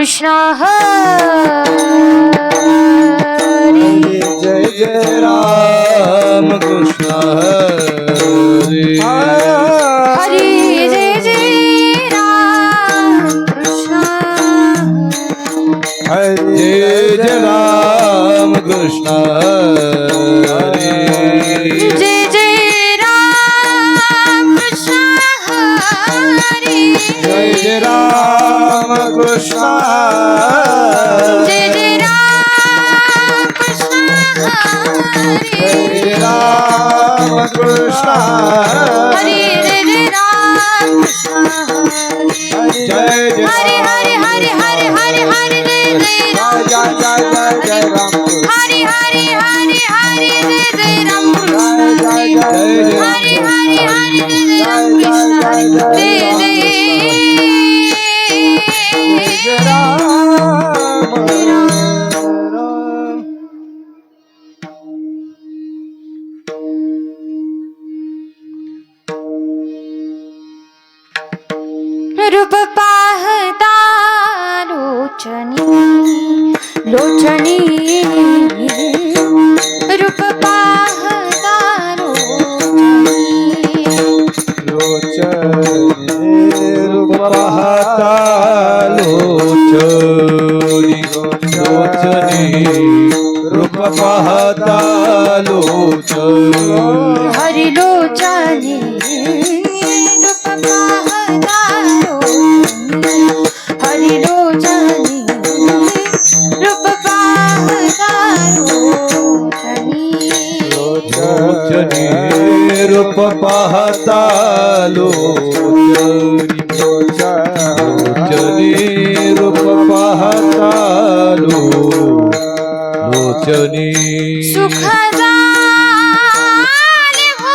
Krishna Hari Jai Jai Ram Krishna Hari Hari Jai Jai Ram Krishna. Hari Jai Ram Krishna Krishna. जय हरे हरे हरे हरे हरे हरे લોચની રૂપ પાહતારો લોચની રૂપ પાહતારો લોચની લોચની રૂપ પાહતારો લોચની रूप पाहता लोचनी रूप पाहता लोचनी. सुखदा हो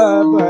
forever.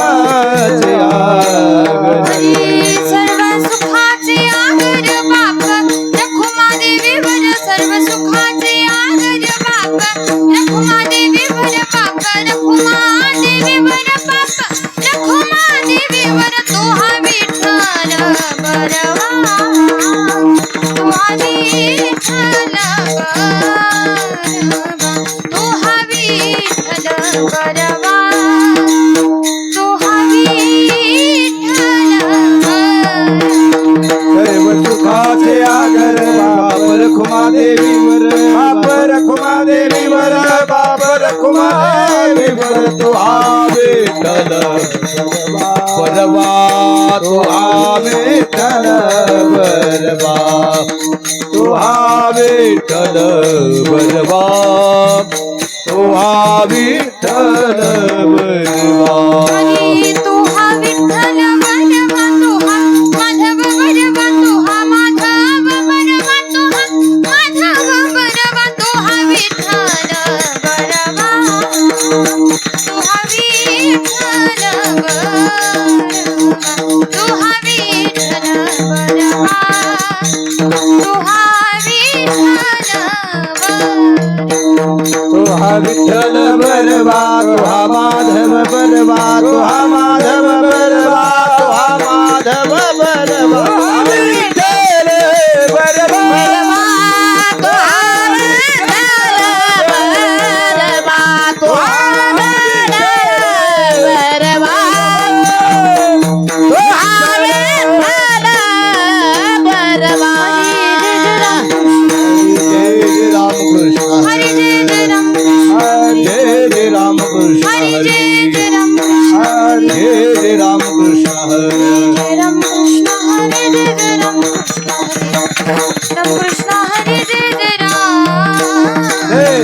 तुहा विठ्ठल परवा तुहा विठ्ठल परवा तुहा विठ्ठल परवा तुहा विठ्ठल परवा Thank you.